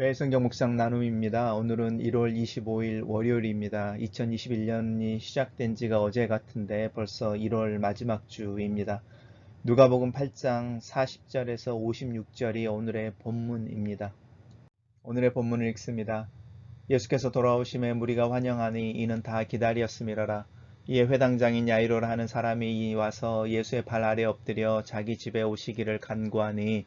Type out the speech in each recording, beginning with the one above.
매성경 묵상 나눔입니다. 오늘은 1월 25일 월요일입니다. 2021년이 시작된 지가 어제 같은데 벌써 1월 마지막 주입니다. 누가복음 8장 40절에서 56절이 오늘의 본문입니다. 오늘의 본문을 읽습니다. 예수께서 돌아오심에 무리가 환영하니 이는 다 기다렸음이라라. 이에 회당장인 야이로라 하는 사람이 와서 예수의 발 아래 엎드려 자기 집에 오시기를 간구하니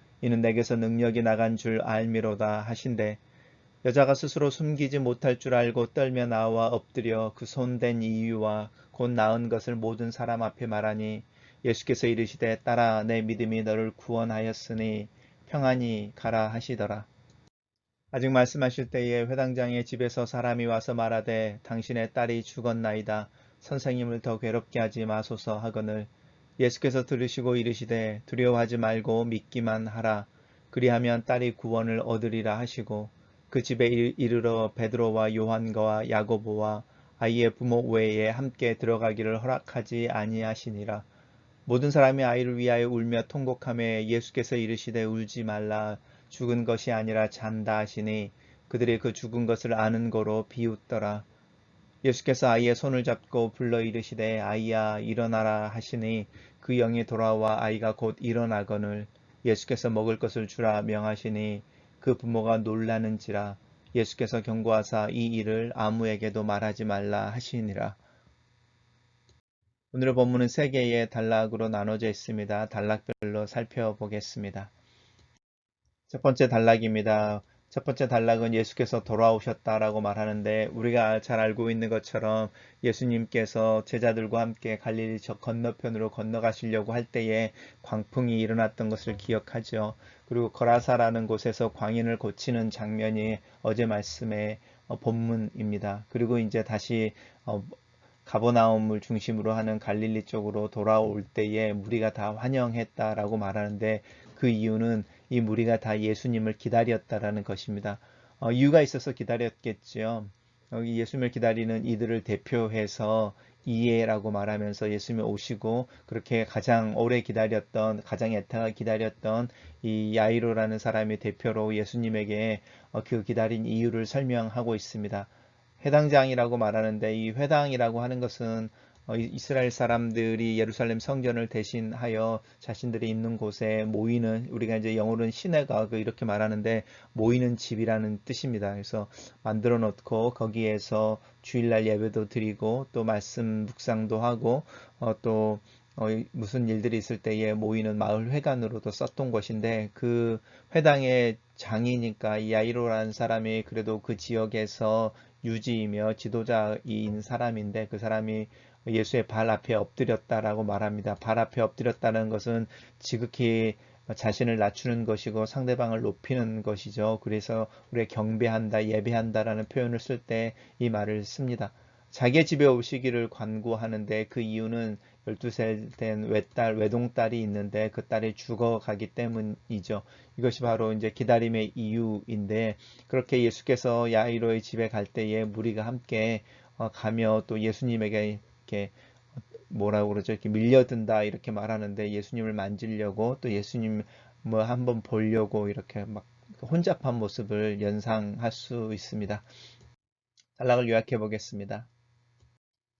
이는 내게서 능력이 나간 줄 알미로다 하신대 여자가 스스로 숨기지 못할 줄 알고 떨며 나와 엎드려 그 손댄 이유와 곧 나은 것을 모든 사람 앞에 말하니 예수께서 이르시되 따라 내 믿음이 너를 구원하였으니 평안히 가라 하시더라. 아직 말씀하실 때에 회당장의 집에서 사람이 와서 말하되 당신의 딸이 죽었나이다. 선생님을 더 괴롭게 하지 마소서 하거늘 예수께서 들으시고 이르시되 두려워하지 말고 믿기만 하라. 그리하면 딸이 구원을 얻으리라 하시고 그 집에 이르러 베드로와 요한과 야고보와 아이의 부모 외에 함께 들어가기를 허락하지 아니하시니라. 모든 사람이 아이를 위하여 울며 통곡함에 예수께서 이르시되 울지 말라 죽은 것이 아니라 잔다 하시니 그들이 그 죽은 것을 아는 거로 비웃더라. 예수께서 아이의 손을 잡고 불러 이르시되 아이야 일어나라 하시니 그 영이 돌아와 아이가 곧 일어나거늘 예수께서 먹을 것을 주라 명하시니 그 부모가 놀라는지라 예수께서 경고하사 이 일을 아무에게도 말하지 말라 하시니라. 오늘의 본문은 세 개의 단락으로 나눠져 있습니다. 단락별로 살펴보겠습니다. 첫 번째 단락입니다. 첫 번째 단락은 예수께서 돌아오셨다라고 말하는데 우리가 잘 알고 있는 것처럼 예수님께서 제자들과 함께 갈릴리 저 건너편으로 건너가시려고 할 때에 광풍이 일어났던 것을 기억하죠. 그리고 거라사라는 곳에서 광인을 고치는 장면이 어제 말씀의 어, 본문입니다. 그리고 이제 다시 어, 가버나움을 중심으로 하는 갈릴리 쪽으로 돌아올 때에 무리가 다 환영했다라고 말하는데 그 이유는 이 무리가 다 예수님을 기다렸다라는 것입니다. 어, 이유가 있어서 기다렸겠죠. 여기 예수님을 기다리는 이들을 대표해서 이해라고 말하면서 예수님이 오시고 그렇게 가장 오래 기다렸던 가장 애타가 기다렸던 이 야이로라는 사람의 대표로 예수님에게 어, 그 기다린 이유를 설명하고 있습니다. 회당장이라고 말하는데 이 회당이라고 하는 것은 어, 이스라엘 사람들이 예루살렘 성전을 대신하여 자신들이 있는 곳에 모이는 우리가 이제 영어로는 시내가그 이렇게 말하는데 모이는 집이라는 뜻입니다. 그래서 만들어 놓고 거기에서 주일날 예배도 드리고 또 말씀 묵상도 하고 어, 또 어, 무슨 일들이 있을 때에 모이는 마을 회관으로도 썼던 것인데 그 회당의 장이니까 야이로라는 사람이 그래도 그 지역에서 유지이며 지도자인 사람인데 그 사람이 예수의 발 앞에 엎드렸다라고 말합니다. 발 앞에 엎드렸다는 것은 지극히 자신을 낮추는 것이고 상대방을 높이는 것이죠. 그래서 우리가 경배한다, 예배한다라는 표현을 쓸 때 이 말을 씁니다. 자기의 집에 오시기를 관구하는데 그 이유는 12살 된 외딸, 외동딸이 있는데 그 딸이 죽어가기 때문이죠. 이것이 바로 이제 기다림의 이유인데 그렇게 예수께서 야이로의 집에 갈 때에 무리가 함께 어, 가며 또 예수님에게 이렇게 뭐라고 그러죠? 이렇게 밀려든다 이렇게 말하는데 예수님을 만지려고 또 예수님 뭐 한번 보려고 이렇게 막 혼잡한 모습을 연상할 수 있습니다. 단락을 요약해 보겠습니다.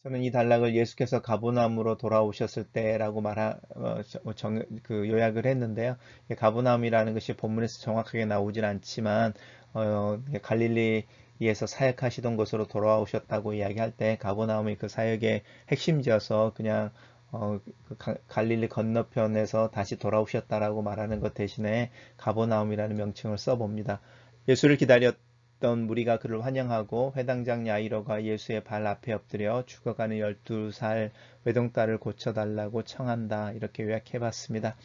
저는 이 단락을 예수께서 가보나움으로 돌아오셨을 때라고 말하 어, 정, 그 요약을 했는데요. 가보나움이라는 것이 본문에서 정확하게 나오진 않지만 어, 갈릴리 이에서 사역하시던 곳으로 돌아오셨다고 이야기할 때 가보나움이 그 사역의 핵심지어서 그냥 어, 그 갈릴리 건너편에서 다시 돌아오셨다라고 말하는 것 대신에 가보나움이라는 명칭을 써봅니다. 예수를 기다렸던 무리가 그를 환영하고 회당장 야이로가 예수의 발 앞에 엎드려 죽어가는 12살 외동딸을 고쳐달라고 청한다. 이렇게 요약해봤습니다.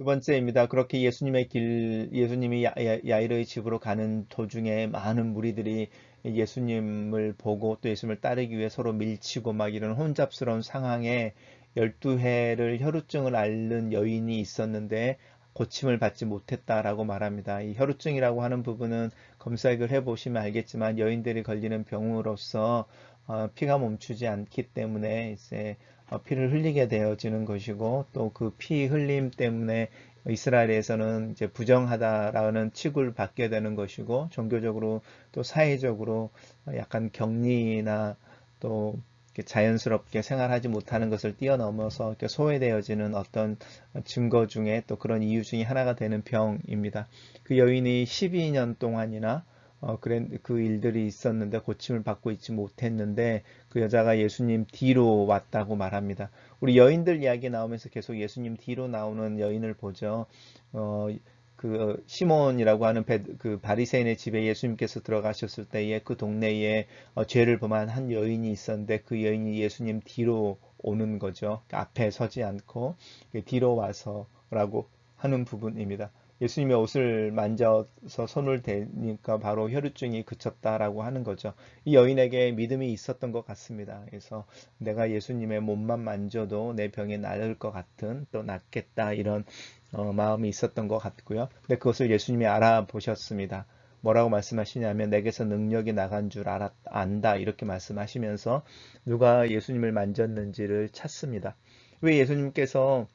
두 번째입니다. 그렇게 예수님의 길, 예수님이 야, 야, 이로의 집으로 가는 도중에 많은 무리들이 예수님을 보고 또 예수님을 따르기 위해 서로 밀치고 막 이런 혼잡스러운 상황에 12해를 혈우증을 앓는 여인이 있었는데 고침을 받지 못했다라고 말합니다. 이 혈우증이라고 하는 부분은 검색을 해보시면 알겠지만 여인들이 걸리는 병으로서 어, 피가 멈추지 않기 때문에 이제 어, 피를 흘리게 되어지는 것이고 또 그 피 흘림 때문에 이스라엘에서는 이제 부정하다라는 취급을 받게 되는 것이고 종교적으로 또 사회적으로 약간 격리나 또 자연스럽게 생활하지 못하는 것을 뛰어넘어서 소외되어지는 어떤 증거 중에 또 그런 이유 중에 하나가 되는 병입니다. 그 여인이 12년 동안이나 어, 그래, 그 일들이 있었는데 고침을 받고 있지 못했는데 그 여자가 예수님 뒤로 왔다고 말합니다. 우리 여인들 이야기 나오면서 계속 예수님 뒤로 나오는 여인을 보죠. 어, 그 시몬이라고 하는 배, 그 바리새인의 집에 예수님께서 들어가셨을 때에 그 동네에 어, 죄를 범한 한 여인이 있었는데 그 여인이 예수님 뒤로 오는 거죠. 앞에 서지 않고 뒤로 와서라고 하는 부분입니다. 예수님의 옷을 만져서 손을 대니까 바로 혈우증이 그쳤다라고 하는 거죠. 이 여인에게 믿음이 있었던 것 같습니다. 그래서 내가 예수님의 몸만 만져도 내 병이 나을 것 같은 또 낫겠다 이런 어, 마음이 있었던 것 같고요. 근데 그것을 예수님이 알아보셨습니다. 뭐라고 말씀하시냐면 내게서 능력이 나간 줄 알았, 안다 이렇게 말씀하시면서 누가 예수님을 만졌는지를 찾습니다. 왜 예수님께서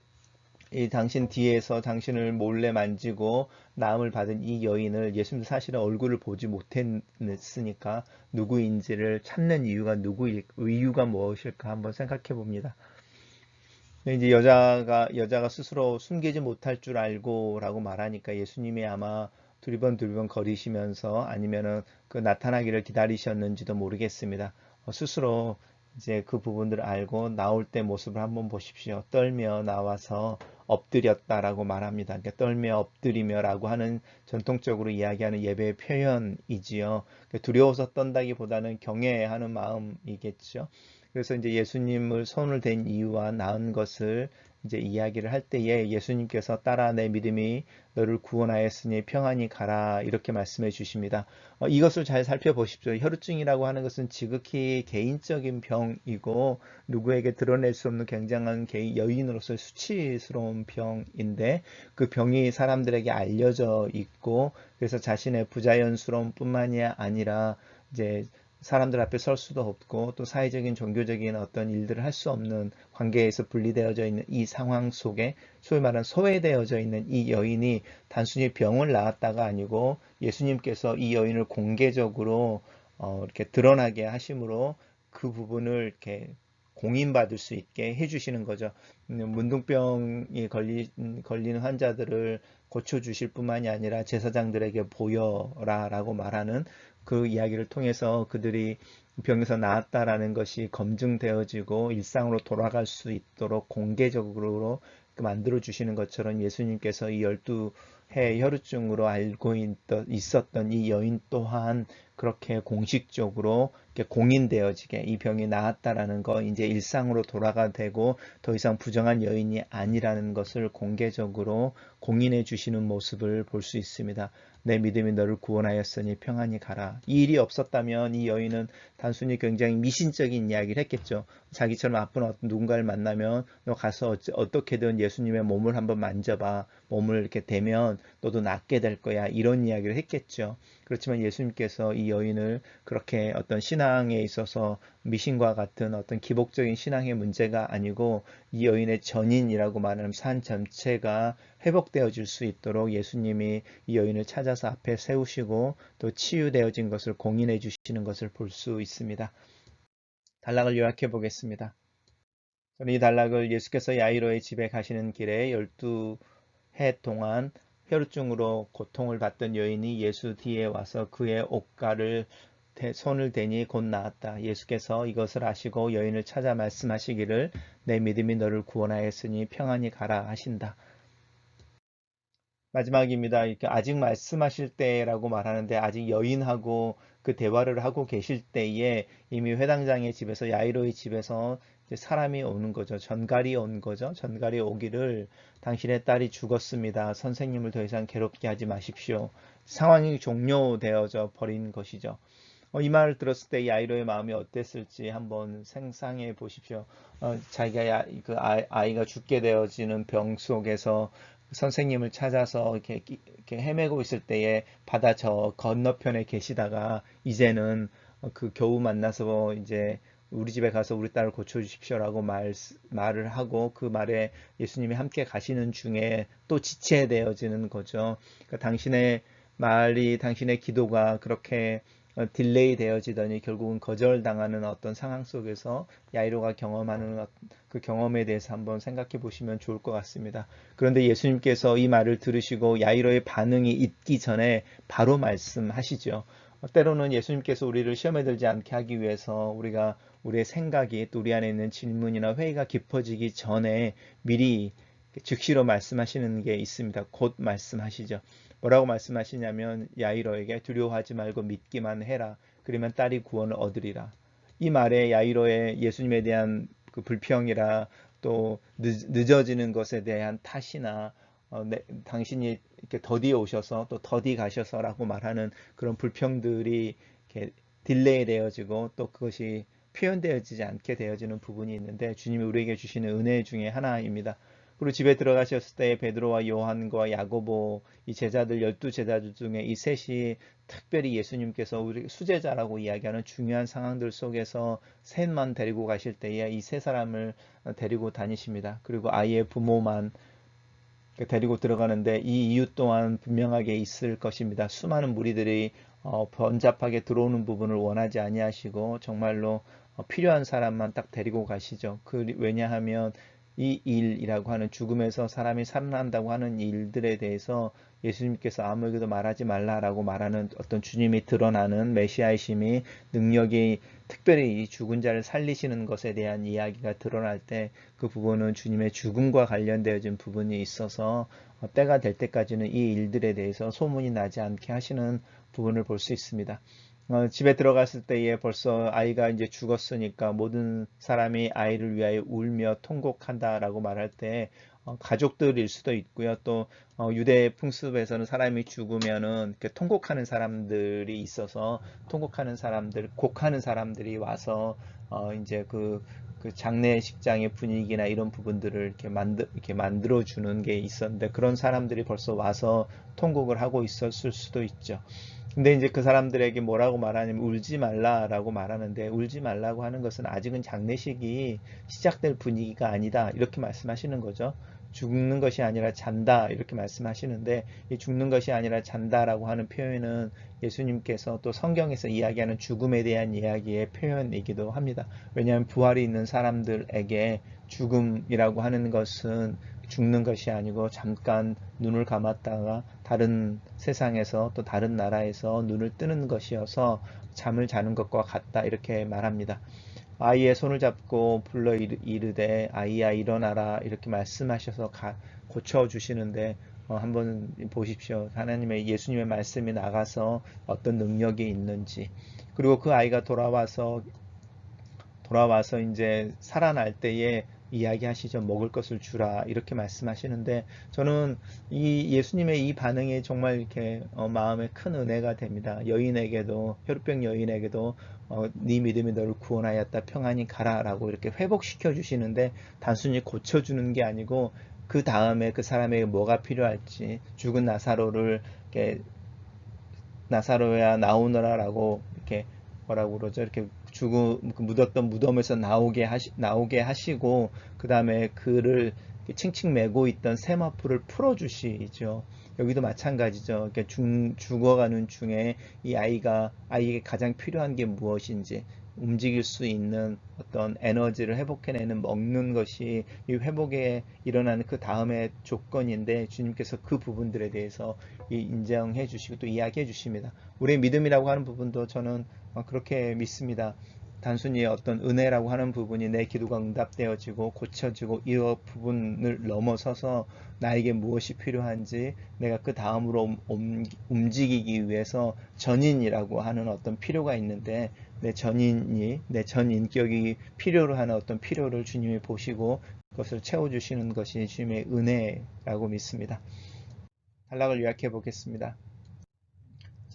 이 당신 뒤에서 당신을 몰래 만지고 나음을 받은 이 여인을 예수님도 사실은 얼굴을 보지 못했으니까 누구인지를 찾는 이유가 누구일 이유가 무엇일까 한번 생각해 봅니다. 이제 여자가 여자가 스스로 숨기지 못할 줄 알고라고 말하니까 예수님이 아마 두리번 두리번 거리시면서 아니면은 그 나타나기를 기다리셨는지도 모르겠습니다. 어, 스스로 이제 그 부분들을 알고 나올 때 모습을 한번 보십시오. 떨며 나와서 엎드렸다라고 말합니다. 그러니까 떨며 엎드리며라고 하는 전통적으로 이야기하는 예배의 표현이지요. 그러니까 두려워서 떤다기보다는 경외하는 마음이겠죠. 그래서 이제 예수님을 손을 댄 이유와 나은 것을 이제 이야기를 할 때에 예수님께서 따라 내 믿음이 너를 구원하였으니 평안히 가라 이렇게 말씀해 주십니다. 어, 이것을 잘 살펴보십시오. 혈우증이라고 하는 것은 지극히 개인적인 병이고 누구에게 드러낼 수 없는 굉장한 개인, 여인으로서 수치스러운 병인데 그 병이 사람들에게 알려져 있고 그래서 자신의 부자연스러움 뿐만이 아니라 이제 사람들 앞에 설 수도 없고 또 사회적인 종교적인 어떤 일들을 할 수 없는 관계에서 분리되어져 있는 이 상황 속에 소위 말하는 소외되어져 있는 이 여인이 단순히 병을 낳았다가 아니고 예수님께서 이 여인을 공개적으로 어 이렇게 드러나게 하심으로 그 부분을 이렇게 공인받을 수 있게 해주시는 거죠. 음, 문둥병이 걸리, 걸리는 환자들을 고쳐주실 뿐만이 아니라 제사장들에게 보여라 라고 말하는 그 이야기를 통해서 그들이 병에서 나았다라는 것이 검증되어지고 일상으로 돌아갈 수 있도록 공개적으로 만들어 주시는 것처럼 예수님께서 이 열두 해 혈우증으로 알고 있었던 이 여인 또한 그렇게 공식적으로 공인되어지게 이 병이 나았다라는 거 이제 일상으로 돌아가 되고 더 이상 부정한 여인이 아니라는 것을 공개적으로 공인해 주시는 모습을 볼 수 있습니다. 내 믿음이 너를 구원하였으니 평안히 가라. 이 일이 없었다면 이 여인은 단순히 굉장히 미신적인 이야기를 했겠죠. 자기처럼 아픈 어떤 누군가를 만나면 너 가서 어떻게든 예수님의 몸을 한번 만져봐. 몸을 이렇게 대면 너도 낫게 될 거야. 이런 이야기를 했겠죠. 그렇지만 예수님께서 이 여인을 그렇게 어떤 신앙에 있어서 미신과 같은 어떤 기복적인 신앙의 문제가 아니고 이 여인의 전인이라고 말하는 산 전체가 회복되어질 수 있도록 예수님이 이 여인을 찾아서 앞에 세우시고 또 치유되어진 것을 공인해 주시는 것을 볼 수 있습니다. 단락을 요약해 보겠습니다. 저는 이 단락을 예수께서 야이로의 집에 가시는 길에 12해 동안 혈우증으로 고통을 받던 여인이 예수 뒤에 와서 그의 옷가를 손을 대니 곧 나았다. 예수께서 이것을 아시고 여인을 찾아 말씀하시기를 내 믿음이 너를 구원하였으니 평안히 가라 하신다. 마지막입니다. 이렇게 아직 말씀하실 때라고 말하는데 아직 여인하고 그 대화를 하고 계실 때에 이미 회당장의 집에서 야이로의 집에서 사람이 오는 거죠. 전갈이 온 거죠. 전갈이 오기를 당신의 딸이 죽었습니다. 선생님을 더 이상 괴롭게 하지 마십시오. 상황이 종료되어져 버린 것이죠. 어, 이 말을 들었을 때 야이로의 마음이 어땠을지 한번 생상해 보십시오. 어, 자기가 야, 그 아이, 가 죽게 되어지는 병 속에서 선생님을 찾아서 이렇게, 이렇게 헤매고 있을 때에 바다 저 건너편에 계시다가 이제는 그 겨우 만나서 이제 우리 집에 가서 우리 딸을 고쳐주십시오라고 말, 말을 하고 그 말에 예수님이 함께 가시는 중에 또 지체되어지는 거죠. 그러니까 당신의 말이 당신의 기도가 그렇게 어, 딜레이 되어지더니 결국은 거절당하는 어떤 상황 속에서 야이로가 경험하는 그 경험에 대해서 한번 생각해 보시면 좋을 것 같습니다. 그런데 예수님께서 이 말을 들으시고 야이로의 반응이 있기 전에 바로 말씀하시죠. 어, 때로는 예수님께서 우리를 시험에 들지 않게 하기 위해서 우리가 우리의 생각이 또 우리 안에 있는 질문이나 회의가 깊어지기 전에 미리 즉시로 말씀하시는 게 있습니다. 곧 말씀하시죠. 뭐라고 말씀하시냐면 야이로에게 두려워하지 말고 믿기만 해라. 그러면 딸이 구원을 얻으리라. 이 말에 야이로의 예수님에 대한 그 불평이라 또 늦, 어지는 것에 대한 탓이나 어, 네, 당신이 이렇게 더디 오셔서 또 더디 가셔서라고 말하는 그런 불평들이 이렇게 딜레이 되어지고 또 그것이 표현되어지지 않게 되어지는 부분이 있는데 주님이 우리에게 주시는 은혜 중에 하나입니다. 그리고 집에 들어가셨을 때 베드로와 요한과 야고보 이 제자들 열두 제자들 중에 이 셋이 특별히 예수님께서 우리 수제자라고 이야기하는 중요한 상황들 속에서 셋만 데리고 가실 때에 이 세 사람을 데리고 다니십니다. 그리고 아이의 부모만 데리고 들어가는데 이 이유 또한 분명하게 있을 것입니다. 수많은 무리들이 어, 번잡하게 들어오는 부분을 원하지 아니하시고 정말로 어, 필요한 사람만 딱 데리고 가시죠. 그 왜냐하면 이 일이라고 하는 죽음에서 사람이 살아난다고 하는 일들에 대해서 예수님께서 아무에게도 말하지 말라라고 말하는 어떤 주님이 드러나는 메시아이심이 능력이 특별히 이 죽은 자를 살리시는 것에 대한 이야기가 드러날 때 그 부분은 주님의 죽음과 관련되어진 부분이 있어서 때가 될 때까지는 이 일들에 대해서 소문이 나지 않게 하시는 부분을 볼 수 있습니다. 어, 집에 들어갔을 때에 벌써 아이가 이제 죽었으니까 모든 사람이 아이를 위하여 울며 통곡한다라고 말할 때 어, 가족들일 수도 있고요. 또 어, 유대 풍습에서는 사람이 죽으면은 통곡하는 사람들이 있어서 통곡하는 사람들, 곡하는 사람들이 와서 어, 이제 그, 그 장례식장의 분위기나 이런 부분들을 이렇게 만들 이렇게 만들어 주는 게 있었는데 그런 사람들이 벌써 와서 통곡을 하고 있었을 수도 있죠. 근데 이제 그 사람들에게 뭐라고 말하냐면 울지 말라라고 말하는데 울지 말라고 하는 것은 아직은 장례식이 시작될 분위기가 아니다 이렇게 말씀하시는 거죠. 죽는 것이 아니라 잔다 이렇게 말씀하시는데 이 죽는 것이 아니라 잔다라고 하는 표현은 예수님께서 또 성경에서 이야기하는 죽음에 대한 이야기의 표현이기도 합니다. 왜냐하면 부활이 있는 사람들에게 죽음이라고 하는 것은 죽는 것이 아니고 잠깐 눈을 감았다가 다른 세상에서 또 다른 나라에서 눈을 뜨는 것이어서 잠을 자는 것과 같다 이렇게 말합니다. 아이의 손을 잡고 불러 이르되 아이야 일어나라 이렇게 말씀하셔서 고쳐 주시는데 어, 한번 보십시오. 하나님의 예수님의 말씀이 나가서 어떤 능력이 있는지 그리고 그 아이가 돌아와서 돌아와서 이제 살아날 때에 이야기하시죠. 먹을 것을 주라 이렇게 말씀하시는데 저는 이 예수님의 이 반응이 정말 이렇게 어, 마음에 큰 은혜가 됩니다. 여인에게도 혈병 여인에게도 어, 네 믿음이 너를 구원하였다 평안히 가라라고 이렇게 회복시켜 주시는데 단순히 고쳐 주는 게 아니고 그 다음에 그 사람에게 뭐가 필요할지 죽은 나사로를 이렇게 나사로야 나오너라라고 이렇게 뭐라고 그러죠 이렇게 죽음 그 묻었던 무덤에서 나오게 하시 나오게 하시고 그 다음에 그를 칭칭 매고 있던 세마풀을 풀어주시죠. 여기도 마찬가지죠. 이렇게 죽, 죽어가는 중에 이 아이가 아이에게 가장 필요한 게 무엇인지 움직일 수 있는 어떤 에너지를 회복해내는 먹는 것이 이 회복에 일어나는 그 다음의 조건인데 주님께서 그 부분들에 대해서 인정해 주시고 또 이야기해 주십니다. 우리의 믿음이라고 하는 부분도 저는 그렇게 믿습니다. 단순히 어떤 은혜라고 하는 부분이 내 기도가 응답되어지고 고쳐지고 이 부분을 넘어서서 나에게 무엇이 필요한지 내가 그 다음으로 움직이기 위해서 전인이라고 하는 어떤 필요가 있는데 내 전인이 내 전 인격이 필요로 하는 어떤 필요를 주님이 보시고 그것을 채워주시는 것이 주님의 은혜라고 믿습니다. 단락을 요약해 보겠습니다.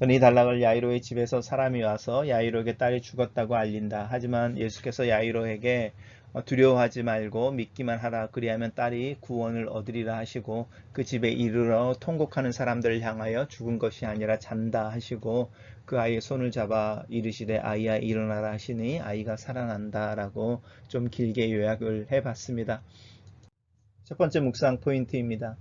저는 이 단락을 야이로의 집에서 사람이 와서 야이로에게 딸이 죽었다고 알린다. 하지만 예수께서 야이로에게 두려워하지 말고 믿기만 하라. 그리하면 딸이 구원을 얻으리라 하시고 그 집에 이르러 통곡하는 사람들을 향하여 죽은 것이 아니라 잔다 하시고 그 아이의 손을 잡아 이르시되 아이야 일어나라 하시니 아이가 살아난다 라고 좀 길게 요약을 해봤습니다. 첫 번째 묵상 포인트입니다.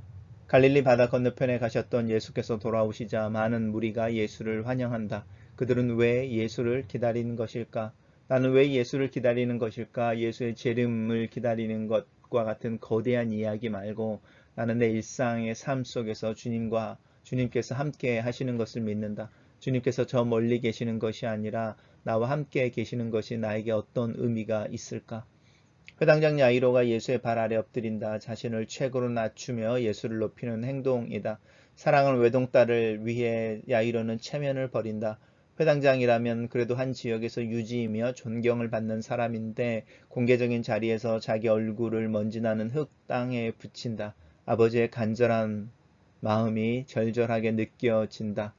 갈릴리 바다 건너편에 가셨던 예수께서 돌아오시자 많은 무리가 예수를 환영한다. 그들은 왜 예수를 기다리는 것일까? 나는 왜 예수를 기다리는 것일까? 예수의 재림을 기다리는 것과 같은 거대한 이야기 말고 나는 내 일상의 삶 속에서 주님과 주님께서 함께 하시는 것을 믿는다. 주님께서 저 멀리 계시는 것이 아니라 나와 함께 계시는 것이 나에게 어떤 의미가 있을까? 회당장 야이로가 예수의 발 아래 엎드린다. 자신을 최고로 낮추며 예수를 높이는 행동이다. 사랑하는 외동딸을 위해 야이로는 체면을 버린다. 회당장이라면 그래도 한 지역에서 유지이며 존경을 받는 사람인데 공개적인 자리에서 자기 얼굴을 먼지나는 흙 땅에 붙인다. 아버지의 간절한 마음이 절절하게 느껴진다.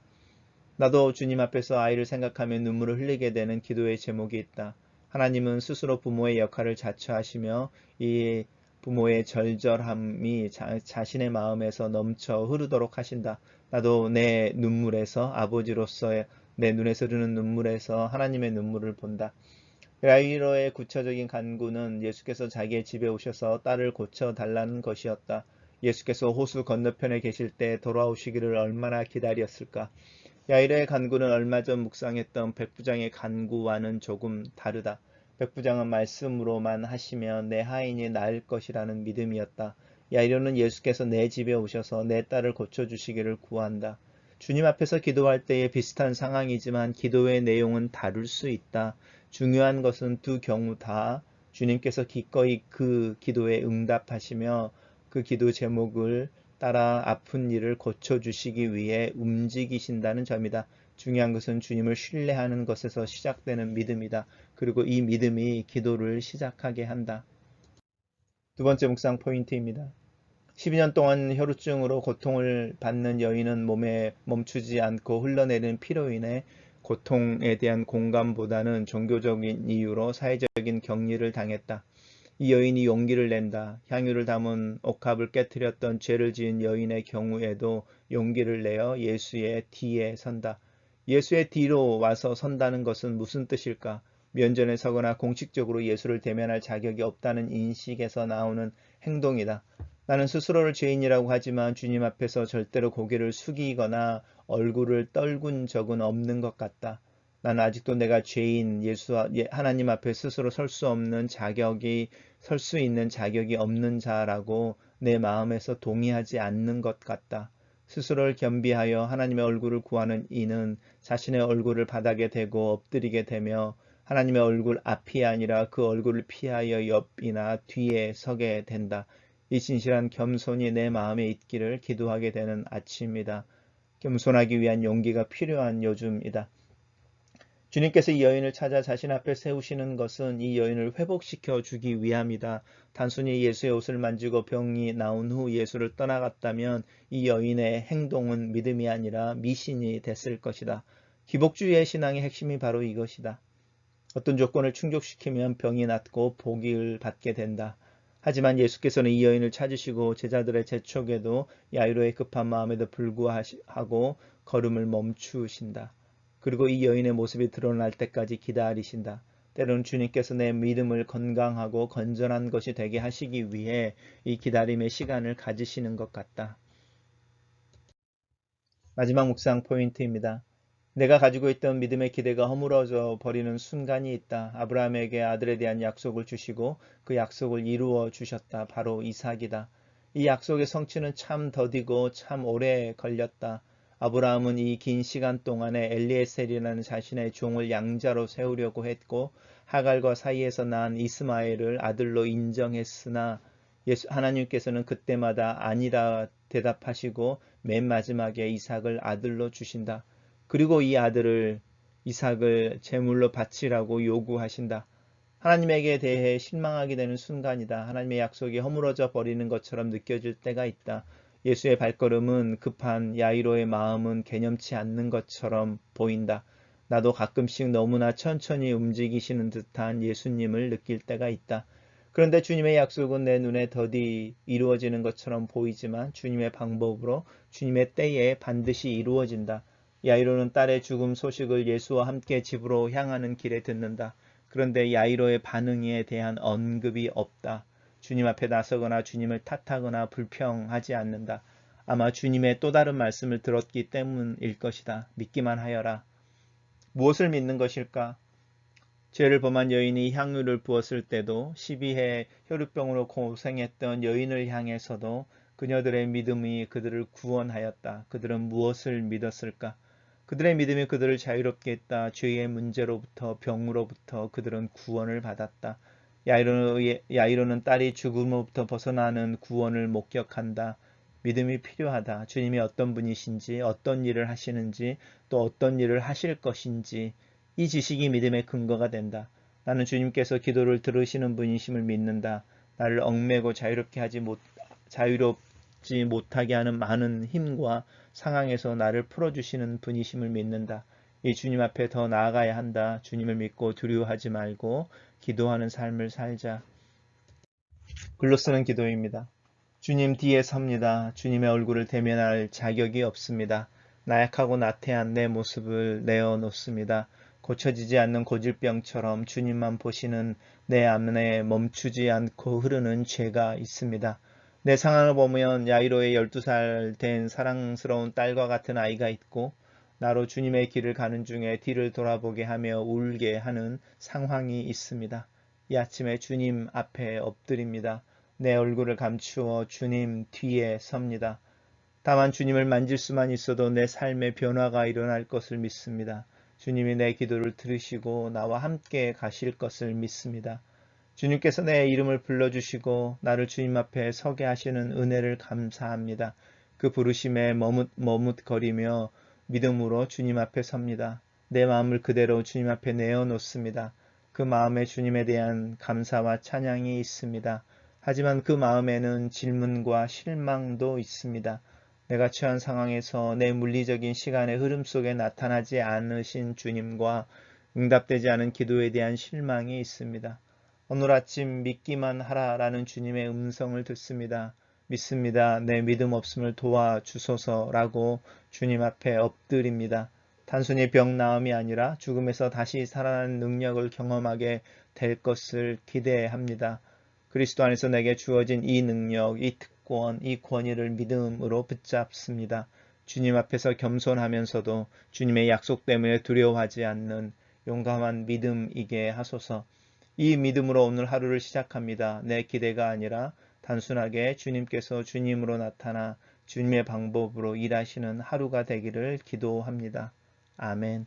나도 주님 앞에서 아이를 생각하며 눈물을 흘리게 되는 기도의 제목이 있다. 하나님은 스스로 부모의 역할을 자처하시며 이 부모의 절절함이 자, 신의 마음에서 넘쳐 흐르도록 하신다. 나도 내 눈물에서 아버지로서의 내 눈에서 흐르는 눈물에서 하나님의 눈물을 본다. 라이로의 구체적인 간구는 예수께서 자기의 집에 오셔서 딸을 고쳐 달라는 것이었다. 예수께서 호수 건너편에 계실 때 돌아오시기를 얼마나 기다렸을까. 야이르의 간구는 얼마 전 묵상했던 백부장의 간구와는 조금 다르다. 백부장은 말씀으로만 하시면 내 하인이 나을 것이라는 믿음이었다. 야이르는 예수께서 내 집에 오셔서 내 딸을 고쳐주시기를 구한다. 주님 앞에서 기도할 때에 비슷한 상황이지만 기도의 내용은 다를 수 있다. 중요한 것은 두 경우 다 주님께서 기꺼이 그 기도에 응답하시며 그 기도 제목을 따라 아픈 일을 고쳐주시기 위해 움직이신다는 점이다. 중요한 것은 주님을 신뢰하는 것에서 시작되는 믿음이다. 그리고 이 믿음이 기도를 시작하게 한다. 두 번째 묵상 포인트입니다. 12년 동안 혈우증으로 고통을 받는 여인은 몸에 멈추지 않고 흘러내리는 피로 인해 고통에 대한 공감보다는 종교적인 이유로 사회적인 격리를 당했다. 이 여인이 용기를 낸다. 향유를 담은 옥합을 깨뜨렸던 죄를 지은 여인의 경우에도 용기를 내어 예수의 뒤에 선다. 예수의 뒤로 와서 선다는 것은 무슨 뜻일까? 면전에 서거나 공식적으로 예수를 대면할 자격이 없다는 인식에서 나오는 행동이다. 나는 스스로를 죄인이라고 하지만 주님 앞에서 절대로 고개를 숙이거나 얼굴을 떨군 적은 없는 것 같다. 나는 아직도 내가 죄인, 예수, 예, 하나님 앞에 스스로 설 수 없는 자격이, 설 수 있는 자격이 없는 자라고 내 마음에서 동의하지 않는 것 같다. 스스로를 겸비하여 하나님의 얼굴을 구하는 이는 자신의 얼굴을 바닥에 대고 엎드리게 되며 하나님의 얼굴 앞이 아니라 그 얼굴을 피하여 옆이나 뒤에 서게 된다. 이 진실한 겸손이 내 마음에 있기를 기도하게 되는 아침이다. 겸손하기 위한 용기가 필요한 요즘이다. 주님께서 이 여인을 찾아 자신 앞에 세우시는 것은 이 여인을 회복시켜 주기 위함이다. 단순히 예수의 옷을 만지고 병이 나온 후 예수를 떠나갔다면 이 여인의 행동은 믿음이 아니라 미신이 됐을 것이다. 기복주의의 신앙의 핵심이 바로 이것이다. 어떤 조건을 충족시키면 병이 낫고 복을 받게 된다. 하지만 예수께서는 이 여인을 찾으시고 제자들의 재촉에도 야이로의 급한 마음에도 불구하고 걸음을 멈추신다. 그리고 이 여인의 모습이 드러날 때까지 기다리신다. 때로는 주님께서 내 믿음을 건강하고 건전한 것이 되게 하시기 위해 이 기다림의 시간을 가지시는 것 같다. 마지막 묵상 포인트입니다. 내가 가지고 있던 믿음의 기대가 허물어져 버리는 순간이 있다. 아브라함에게 아들에 대한 약속을 주시고 그 약속을 이루어 주셨다. 바로 이삭이다. 이 약속의 성취는 참 더디고 참 오래 걸렸다. 아브라함은 이 긴 시간 동안에 엘리에셀이라는 자신의 종을 양자로 세우려고 했고 하갈과 사이에서 난 이스마엘을 아들로 인정했으나 예수, 하나님께서는 그때마다 아니라 대답하시고 맨 마지막에 이삭을 아들로 주신다. 그리고 이 아들을 이삭을 제물로 바치라고 요구하신다. 하나님에게 대해 실망하게 되는 순간이다. 하나님의 약속이 허물어져 버리는 것처럼 느껴질 때가 있다. 예수의 발걸음은 급한 야이로의 마음은 개념치 않는 것처럼 보인다. 나도 가끔씩 너무나 천천히 움직이시는 듯한 예수님을 느낄 때가 있다. 그런데 주님의 약속은 내 눈에 더디 이루어지는 것처럼 보이지만 주님의 방법으로 주님의 때에 반드시 이루어진다. 야이로는 딸의 죽음 소식을 예수와 함께 집으로 향하는 길에 듣는다. 그런데 야이로의 반응에 대한 언급이 없다. 주님 앞에 나서거나 주님을 탓하거나 불평하지 않는다. 아마 주님의 또 다른 말씀을 들었기 때문일 것이다. 믿기만 하여라. 무엇을 믿는 것일까? 죄를 범한 여인이 향유를 부었을 때도 12해 혈루병으로 고생했던 여인을 향해서도 그녀들의 믿음이 그들을 구원하였다. 그들은 무엇을 믿었을까? 그들의 믿음이 그들을 자유롭게 했다. 죄의 문제로부터 병으로부터 그들은 구원을 받았다. 야이로는 딸이 죽음으로부터 벗어나는 구원을 목격한다. 믿음이 필요하다. 주님이 어떤 분이신지, 어떤 일을 하시는지, 또 어떤 일을 하실 것인지, 이 지식이 믿음의 근거가 된다. 나는 주님께서 기도를 들으시는 분이심을 믿는다. 나를 얽매고 자유롭게 하지 못, 자유롭지 못하게 하는 많은 힘과 상황에서 나를 풀어주시는 분이심을 믿는다. 이 주님 앞에 더 나아가야 한다. 주님을 믿고 두려워하지 말고 기도하는 삶을 살자. 글로 쓰는 기도입니다. 주님 뒤에 섭니다. 주님의 얼굴을 대면할 자격이 없습니다. 나약하고 나태한 내 모습을 내어놓습니다. 고쳐지지 않는 고질병처럼 주님만 보시는 내 안에 멈추지 않고 흐르는 죄가 있습니다. 내 상황을 보면 야이로의 12살 된 사랑스러운 딸과 같은 아이가 있고 나로 주님의 길을 가는 중에 뒤를 돌아보게 하며 울게 하는 상황이 있습니다. 이 아침에 주님 앞에 엎드립니다. 내 얼굴을 감추어 주님 뒤에 섭니다. 다만 주님을 만질 수만 있어도 내 삶의 변화가 일어날 것을 믿습니다. 주님이 내 기도를 들으시고 나와 함께 가실 것을 믿습니다. 주님께서 내 이름을 불러주시고 나를 주님 앞에 서게 하시는 은혜를 감사합니다. 그 부르심에 머뭇 머뭇거리며 믿음으로 주님 앞에 섭니다. 내 마음을 그대로 주님 앞에 내어놓습니다. 그 마음에 주님에 대한 감사와 찬양이 있습니다. 하지만 그 마음에는 질문과 실망도 있습니다. 내가 처한 상황에서 내 물리적인 시간의 흐름 속에 나타나지 않으신 주님과 응답되지 않은 기도에 대한 실망이 있습니다. 오늘 아침 믿기만 하라라는 주님의 음성을 듣습니다. 믿습니다. 내 믿음 없음을 도와주소서라고 주님 앞에 엎드립니다. 단순히 병 나음이 아니라 죽음에서 다시 살아나는 능력을 경험하게 될 것을 기대합니다. 그리스도 안에서 내게 주어진 이 능력, 이 특권, 이 권위를 믿음으로 붙잡습니다. 주님 앞에서 겸손하면서도 주님의 약속 때문에 두려워하지 않는 용감한 믿음이게 하소서. 이 믿음으로 오늘 하루를 시작합니다. 내 기대가 아니라 단순하게 주님께서 주님으로 나타나 주님의 방법으로 일하시는 하루가 되기를 기도합니다. 아멘.